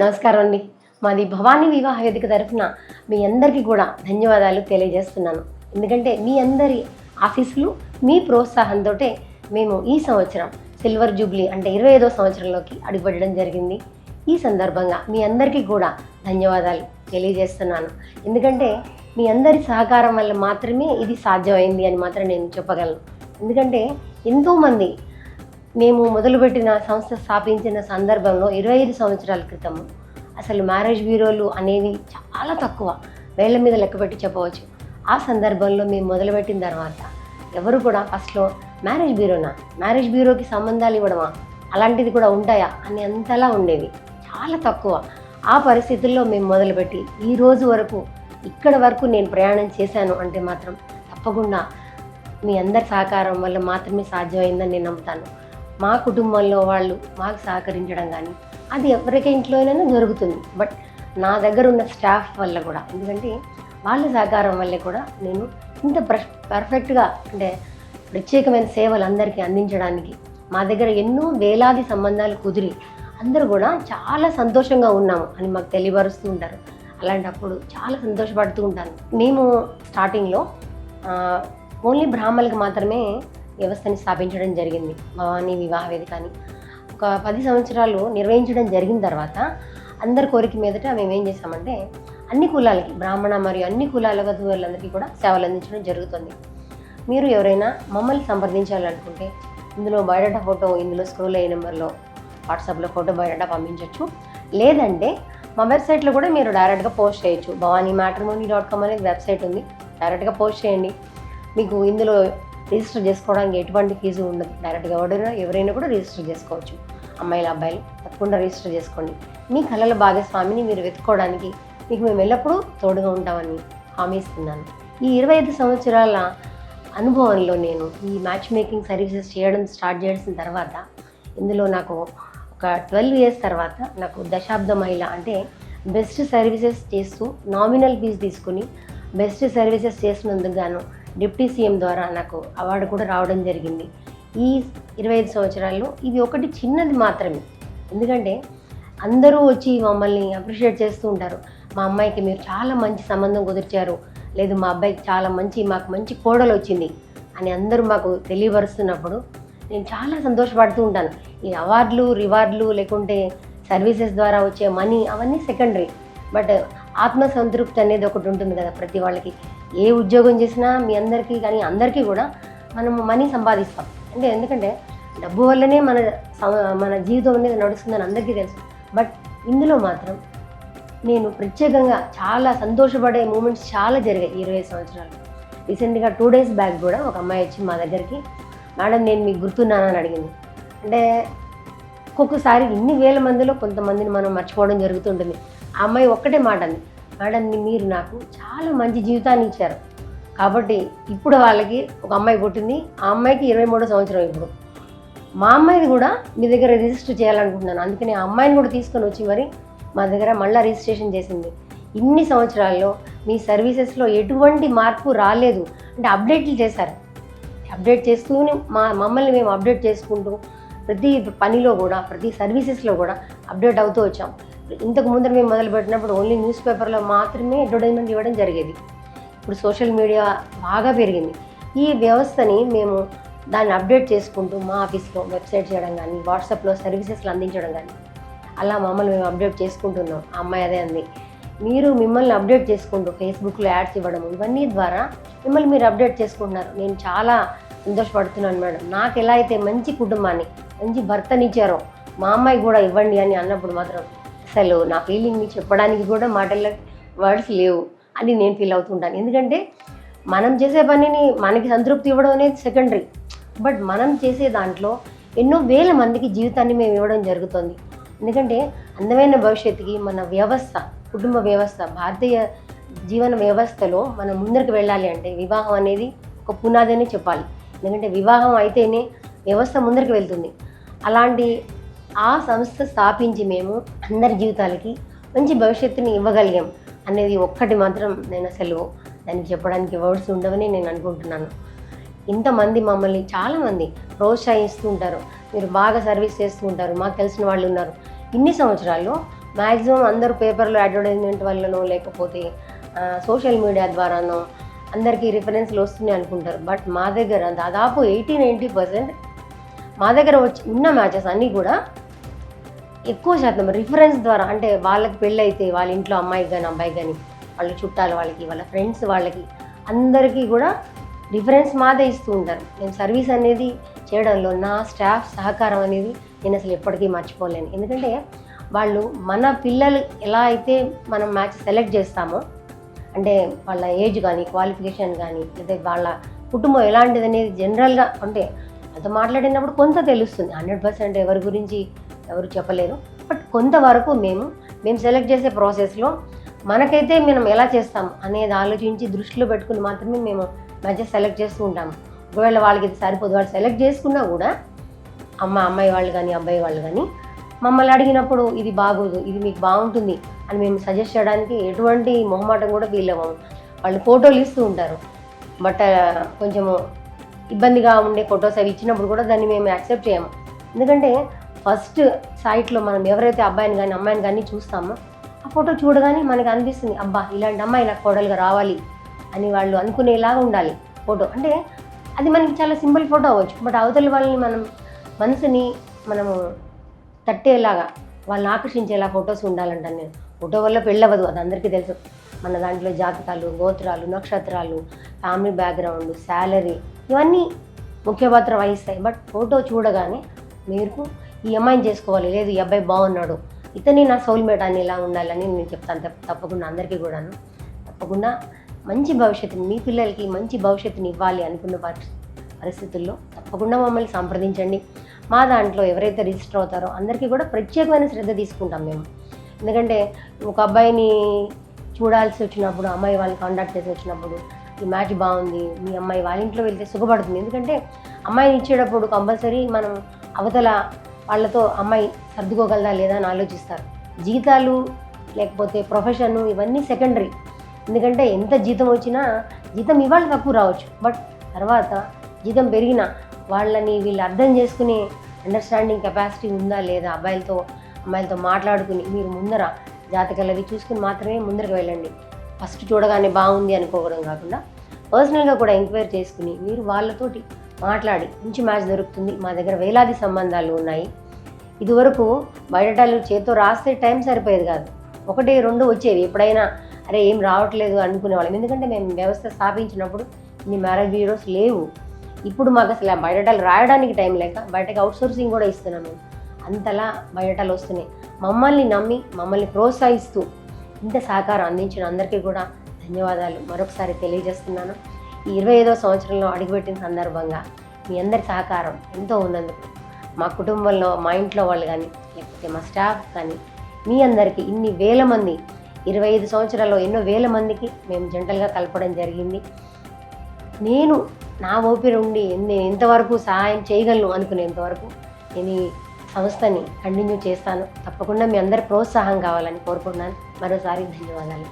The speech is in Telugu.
నమస్కారం అండి. మాది భవానీ వివాహ వేదిక తరఫున మీ అందరికీ కూడా ధన్యవాదాలు తెలియజేస్తున్నాను. ఎందుకంటే మీ అందరి ఆఫీసులు మీ ప్రోత్సాహంతో మేము ఈ సంవత్సరం సిల్వర్ జూబ్లీ అంటే ఇరవై ఐదో సంవత్సరంలోకి అడుగుపెట్టడం జరిగింది. ఈ సందర్భంగా మీ అందరికీ కూడా ధన్యవాదాలు తెలియజేస్తున్నాను. ఎందుకంటే మీ అందరి సహకారం వల్ల మాత్రమే ఇది సాధ్యమైంది అని మాత్రం నేను చెప్పగలను. ఎందుకంటే ఎంతోమంది మేము మొదలుపెట్టిన సంస్థ స్థాపించిన సందర్భంలో ఇరవై ఐదు సంవత్సరాల క్రితం అసలు మ్యారేజ్ బ్యూరోలు అనేవి చాలా తక్కువ. వేళ్ళ మీద లెక్కపెట్టి చెప్పవచ్చు. ఆ సందర్భంలో మేము మొదలుపెట్టిన తర్వాత ఎవరు కూడా ఫస్ట్లో మ్యారేజ్ బ్యూరోనా? మ్యారేజ్ బ్యూరోకి సంబంధాలు ఇవ్వడమా? అలాంటిది కూడా ఉంటాయా? అని అంతలా ఉండేవి. చాలా తక్కువ. ఆ పరిస్థితుల్లో మేము మొదలుపెట్టి ఈ రోజు వరకు ఇక్కడ వరకు నేను ప్రయాణం చేశాను అంటే మాత్రం తప్పకుండా మీ అందరి సహకారం వల్ల మాత్రమే సాధ్యమైందని నేను నమ్ముతాను. మా కుటుంబంలో వాళ్ళు మాకు సహకరించడం కానీ అది ఎవరికి ఇంట్లోనైనా జరుగుతుంది. బట్ నా దగ్గర ఉన్న స్టాఫ్ వల్ల కూడా ఎందుకంటే వాళ్ళ సహకారం వల్లే కూడా నేను ఇంత ప్ర- పర్ఫెక్ట్గా అంటే ప్రత్యేకమైన సేవలు అందరికీ అందించడానికి మా దగ్గర ఎన్నో వేలాది సంబంధాలు కుదిరి అందరూ కూడా చాలా సంతోషంగా ఉన్నాము అని మాకు తెలియపరుస్తూ ఉంటారు. అలాంటప్పుడు చాలా సంతోషపడుతూ ఉంటాను. మేము స్టార్టింగ్లో ఓన్లీ బ్రాహ్మణులకు మాత్రమే వ్యవస్థని స్థాపించడం జరిగింది. భవానీ వివాహ వేదిక అని ఒక పది సంవత్సరాలు నిర్వహించడం జరిగిన తర్వాత అందరి కోరిక మీదట మేము ఏం చేస్తామంటే అన్ని కులాలకి బ్రాహ్మణ మరియు అన్ని కులాల వధువులందరికీ కూడా సేవలు అందించడం జరుగుతుంది. మీరు ఎవరైనా మమ్మల్ని సంప్రదించాలనుకుంటే ఇందులో బయోడేటా ఫోటో ఇందులో స్క్రోల్ అయ్యే నెంబర్లో వాట్సాప్లో ఫోటో బయోడేటా పంపించవచ్చు లేదంటే మా వెబ్సైట్లో కూడా మీరు డైరెక్ట్గా పోస్ట్ చేయొచ్చు. భవానీ మ్యాట్రిమోనీ డాట్ కామ్ అనేది వెబ్సైట్ ఉంది. డైరెక్ట్గా పోస్ట్ చేయండి. మీకు ఇందులో రిజిస్టర్ చేసుకోవడానికి ఎటువంటి ఫీజు ఉండదు. డైరెక్ట్గా ఎవరైనా ఎవరైనా కూడా రిజిస్టర్ చేసుకోవచ్చు. అమ్మాయిలు అబ్బాయిలు తప్పకుండా రిజిస్టర్ చేసుకోండి. మీ కళల భాగస్వామిని మీరు వెతుక్కోవడానికి మీకు మేము ఎల్లప్పుడూ తోడుగా ఉంటామని హామీ ఇస్తున్నాను. ఈ ఇరవై ఐదు సంవత్సరాల అనుభవంలో నేను ఈ మ్యాచ్ మేకింగ్ సర్వీసెస్ చేయడం స్టార్ట్ చేసిన తర్వాత ఇందులో నాకు ఒక ట్వెల్వ్ ఇయర్స్ తర్వాత నాకు దశాబ్ద మహిళ అంటే బెస్ట్ సర్వీసెస్ చేస్తూ నామినల్ ఫీజు తీసుకుని బెస్ట్ సర్వీసెస్ చేసినందుకు గాను డిప్యూటీ సీఎం ద్వారా నాకు అవార్డు కూడా రావడం జరిగింది. ఈ ఇరవై ఐదు సంవత్సరాల్లో ఇది ఒకటి చిన్నది మాత్రమే. ఎందుకంటే అందరూ వచ్చి మమ్మల్ని అప్రిషియేట్ చేస్తూ ఉంటారు. మా అమ్మాయికి మీరు చాలా మంచి సంబంధం కుదిర్చారు. లేదు మా అబ్బాయికి చాలా మంచి మాకు మంచి కోడలు వచ్చింది అని అందరూ మాకు తెలియపరుస్తున్నప్పుడు నేను చాలా సంతోషపడుతూ ఉంటాను. ఈ అవార్డులు రివార్డులు లేకుంటే సర్వీసెస్ ద్వారా వచ్చే మనీ అవన్నీ సెకండరీ. బట్ ఆత్మ సంతృప్తి అనేది ఒకటి ఉంటుంది కదా ప్రతి వాళ్ళకి. ఏ ఉద్యోగం చేసినా మీ అందరికీ కానీ అందరికీ కూడా మనం మనీ సంపాదిస్తాం. అంటే ఎందుకంటే డబ్బు వల్లనే మన మన జీవితం అనేది నడుస్తుందని అందరికీ తెలుసు. బట్ ఇందులో మాత్రం నేను ప్రత్యేకంగా చాలా సంతోషపడే మూమెంట్స్ చాలా జరిగాయి ఇరవై సంవత్సరాలు. రీసెంట్గా టూ డేస్ బ్యాక్ కూడా ఒక అమ్మాయి వచ్చి మా దగ్గరికి మేడం నేను మీకు గుర్తున్నానని అడిగింది. అంటే ఒక్కొక్కసారి ఇన్ని వేల మందిలో కొంతమందిని మనం మర్చిపోవడం జరుగుతుంటుంది. ఆ అమ్మాయి ఒక్కటే మాట అంది. మేడం మీరు నాకు చాలా మంచి జీవితాన్ని ఇచ్చారు. కాబట్టి ఇప్పుడు వాళ్ళకి ఒక అమ్మాయి పుట్టింది. ఆ అమ్మాయికి ఇరవై మూడో సంవత్సరం ఇప్పుడు. మా అమ్మాయిది కూడా మీ దగ్గర రిజిస్టర్ చేయాలనుకుంటున్నాను. అందుకని ఆ అమ్మాయిని కూడా తీసుకొని వచ్చి మరి మా దగ్గర మళ్ళీ రిజిస్ట్రేషన్ చేసింది. ఇన్ని సంవత్సరాల్లో మీ సర్వీసెస్లో ఎటువంటి మార్పు రాలేదు. అంటే అప్డేట్లు చేశారు. అప్డేట్ చేస్తూనే మా మమ్మల్ని మేము అప్డేట్ చేసుకుంటూ ప్రతి పనిలో కూడా ప్రతి సర్వీసెస్లో కూడా అప్డేట్ అవుతూ వచ్చాం. ఇంతకు ముందర మేము మొదలు పెట్టినప్పుడు ఓన్లీ న్యూస్ పేపర్లో మాత్రమే అడ్వర్టైజ్మెంట్ ఇవ్వడం జరిగేది. ఇప్పుడు సోషల్ మీడియా బాగా పెరిగింది. ఈ వ్యవస్థని మేము దాన్ని అప్డేట్ చేసుకుంటూ మా ఆఫీస్లో వెబ్సైట్ చేయడం కానీ వాట్సాప్లో సర్వీసెస్లు అందించడం కానీ అలా మమ్మల్ని మేము అప్డేట్ చేసుకుంటున్నాం. ఆ అమ్మాయి అదే అంది. మీరు మిమ్మల్ని అప్డేట్ చేసుకుంటూ ఫేస్బుక్లో యాడ్స్ ఇవ్వడం ఇవన్నీ ద్వారా మిమ్మల్ని మీరు అప్డేట్ చేసుకుంటున్నారు. నేను చాలా సంతోషపడుతున్నాను మేడం. నాకు ఎలా అయితే మంచి కుటుంబాన్ని మంచి భర్తనిచ్చారో మా అమ్మాయి కూడా ఇవ్వండి అని అన్నప్పుడు మాత్రం అసలు నా ఫీలింగ్ని చెప్పడానికి కూడా మాటల్లో వర్డ్స్ లేవు అని నేను ఫీల్ అవుతుంటాను. ఎందుకంటే మనం చేసే పనిని మనకి సంతృప్తి ఇవ్వడం అనేది సెకండరీ బట్ మనం చేసే దాంట్లో ఎన్నో వేల మందికి జీవితాన్ని మేము ఇవ్వడం జరుగుతుంది. ఎందుకంటే అందమైన భవిష్యత్తుకి మన వ్యవస్థ కుటుంబ వ్యవస్థ భారతీయ జీవన వ్యవస్థలో మనం ముందరికి వెళ్ళాలి అంటే వివాహం అనేది ఒక పునాది అని చెప్పాలి. ఎందుకంటే వివాహం అయితేనే వ్యవస్థ ముందరికి వెళ్తుంది. అలాంటి ఆ సంస్థ స్థాపించి మేము అందరి జీవితాలకి మంచి భవిష్యత్తుని ఇవ్వగలిగాం అనేది ఒక్కటి మాత్రం నేను అసలు దానికి చెప్పడానికి వర్డ్స్ ఉండవని నేను అనుకుంటున్నాను. ఇంతమంది మమ్మల్ని చాలామంది ప్రోత్సహిస్తూ ఉంటారు. మీరు బాగా సర్వీస్ చేస్తూ ఉంటారు. మాకు తెలిసిన వాళ్ళు ఉన్నారు. ఇన్ని సంవత్సరాల్లో మ్యాక్సిమం అందరూ పేపర్లో అడ్వర్టైజ్మెంట్ వల్లనో లేకపోతే సోషల్ మీడియా ద్వారానో అందరికీ రిఫరెన్స్లు వస్తున్నాయి అనుకుంటారు. బట్ మా దగ్గర దాదాపు ఎయిటీ నైంటీ పర్సెంట్ మా దగ్గర వచ్చి ఉన్న మ్యాచెస్ అన్నీ కూడా ఎక్కువ శాతం రిఫరెన్స్ ద్వారా అంటే వాళ్ళకి పెళ్ళి అయితే వాళ్ళ ఇంట్లో అమ్మాయికి కానీ అబ్బాయికి కానీ వాళ్ళ చుట్టాలు వాళ్ళకి వాళ్ళ ఫ్రెండ్స్ వాళ్ళకి అందరికీ కూడా రిఫరెన్స్ మాదే ఇస్తూ ఉంటారు. నేను సర్వీస్ అనేది చేయడంలో నా స్టాఫ్ సహకారం అనేది నేను అసలు ఎప్పటికీ మర్చిపోలేను. ఎందుకంటే వాళ్ళు మన పిల్లలు ఎలా అయితే మనం మ్యాచ్ సెలెక్ట్ చేస్తామో అంటే వాళ్ళ ఏజ్ కానీ క్వాలిఫికేషన్ కానీ లేదా వాళ్ళ కుటుంబం ఎలాంటిది అనేది జనరల్గా అంటే అంత మాట్లాడినప్పుడు కొంత తెలుస్తుంది. హండ్రెడ్ పర్సెంట్ ఎవరి గురించి ఎవరు చెప్పలేరు. బట్ కొంతవరకు మేము మేము సెలెక్ట్ చేసే ప్రాసెస్లో మనకైతే మనం ఎలా చేస్తాం అనేది ఆలోచించి దృష్టిలో పెట్టుకుని మాత్రమే మేము మ్యాచెస్ సెలెక్ట్ చేస్తూ ఉంటాము. ఒకవేళ వాళ్ళకి ఇది సరిపోదు వాళ్ళు సెలెక్ట్ చేసుకున్నా కూడా అమ్మ అమ్మాయి వాళ్ళు కానీ అబ్బాయి వాళ్ళు కానీ మమ్మల్ని అడిగినప్పుడు ఇది బాగోదు ఇది మీకు బాగుంటుంది అని మేము సజెస్ట్ చేయడానికి ఎటువంటి మొహమాటం కూడా ఫీల్ అవ్వము వాళ్ళు ఫోటోలు ఇస్తూ ఉంటారు. బట్ కొంచెము ఇబ్బందిగా ఉండే ఫొటోస్ అవి ఇచ్చినప్పుడు కూడా దాన్ని మేము యాక్సెప్ట్ చేయము. ఎందుకంటే ఫస్ట్ సైట్లో మనం ఎవరైతే అబ్బాయిని కానీ అమ్మాయిని కానీ చూస్తామో ఆ ఫోటో చూడగానే మనకి అనిపిస్తుంది అబ్బా ఇలాంటి అమ్మాయి నాకు కోడలుగా రావాలి అని వాళ్ళు అనుకునేలాగా ఉండాలి ఫోటో. అంటే అది మనకి చాలా సింపుల్ ఫోటో అవ్వచ్చు. బట్ అవతల వాళ్ళని మనం మనసుని మనము తట్టేలాగా వాళ్ళని ఆకర్షించేలా ఫొటోస్ ఉండాలంటాను నేను. ఫోటో వల్ల పెళ్ళవదు అది అందరికీ తెలుసు. మన దాంట్లో జాతకాలు గోత్రాలు నక్షత్రాలు ఫ్యామిలీ బ్యాక్గ్రౌండ్ శాలరీ ఇవన్నీ ముఖ్య పాత్ర వహిస్తాయి. బట్ ఫోటో చూడగానే మీరు ఈ అమ్మాయిని చేసుకోవాలి. లేదు ఈ అబ్బాయి బాగున్నాడు. ఇతని నా సోల్మేట్ అని ఇలా ఉండాలని నేను చెప్తాను. తప్ప- తప్పకుండా అందరికీ కూడాను. తప్పకుండా మంచి భవిష్యత్తుని మీ పిల్లలకి మంచి భవిష్యత్తుని ఇవ్వాలి అనుకున్న పరిస్థితుల్లో తప్పకుండా మమ్మల్ని సంప్రదించండి. మా దాంట్లో ఎవరైతే రిజిస్టర్ అవుతారో అందరికీ కూడా ప్రత్యేకమైన శ్రద్ధ తీసుకుంటాం మేము. ఎందుకంటే ఒక అబ్బాయిని చూడాల్సి వచ్చినప్పుడు అమ్మాయి వాళ్ళని కాంటాక్ట్ చేసి వచ్చినప్పుడు ఈ మ్యాచ్ బాగుంది మీ అమ్మాయి వాళ్ళ ఇంట్లో వెళ్తే సుఖపడుతుంది. ఎందుకంటే అమ్మాయిని ఇచ్చేటప్పుడు కంపల్సరీ మనం అవతల వాళ్ళతో అమ్మాయి సర్దుకోగలదా లేదా అని ఆలోచిస్తారు. జీతాలు లేకపోతే ప్రొఫెషను ఇవన్నీ సెకండరీ ఎందుకంటే ఎంత జీతం వచ్చినా జీతం ఇవాళ తక్కువ రావచ్చు. బట్ తర్వాత జీతం పెరిగినా వాళ్ళని వీళ్ళు అర్థం చేసుకునే అండర్స్టాండింగ్ కెపాసిటీ ఉందా లేదా అబ్బాయిలతో అమ్మాయిలతో మాట్లాడుకుని మీరు ముందర జాతకాలు అవి చూసుకుని మాత్రమే ముందరకు వెళ్ళండి. ఫస్ట్ చూడగానే బాగుంది అనుకోవడం కాకుండా పర్సనల్గా కూడా ఎంక్వైరీ చేసుకుని మీరు వాళ్ళతోటి మాట్లాడి మంచి మ్యాచ్ దొరుకుతుంది. మా దగ్గర వేలాది సంబంధాలు ఉన్నాయి. ఇదివరకు బయటలు చేతితో రాస్తే టైం సరిపోయేది కాదు. ఒకటి రెండు వచ్చేవి. ఎప్పుడైనా అరే ఏం రావట్లేదు అనుకునేవాళ్ళం. ఎందుకంటే మేము వ్యవస్థ స్థాపించినప్పుడు ఇన్ని మ్యారేజ్ బ్యూరోస్ లేవు. ఇప్పుడు మాకు అసలు ఆ బయటలు రాయడానికి టైం లేక బయటకు అవుట్సోర్సింగ్ కూడా ఇస్తున్నాము అంతలా బయటలు వస్తున్నాయి. మమ్మల్ని నమ్మి మమ్మల్ని ప్రోత్సహిస్తూ ఇంత సహకారం అందించిన అందరికీ కూడా ధన్యవాదాలు. మరొకసారి తెలియజేస్తున్నాను. ఈ ఇరవై ఐదో సంవత్సరంలో అడుగుపెట్టిన సందర్భంగా మీ అందరి సహకారం ఎంతో ఉన్నందుకు మా కుటుంబంలో మా ఇంట్లో వాళ్ళు కానీ లేకపోతే మా స్టాఫ్ కానీ మీ అందరికీ ఇన్ని వేల మంది ఇరవై ఐదు సంవత్సరాల్లో ఎన్నో వేల మందికి మేము జంటలుగా కలపడం జరిగింది. నేను నా ఓపిక ఉండి నేను ఎంతవరకు సహాయం చేయగలను అనుకునేంతవరకు నేను ఈ సంస్థని కంటిన్యూ చేస్తాను. తప్పకుండా మీ అందరి ప్రోత్సాహం కావాలని కోరుకుంటున్నాను. మరోసారి ధన్యవాదాలు.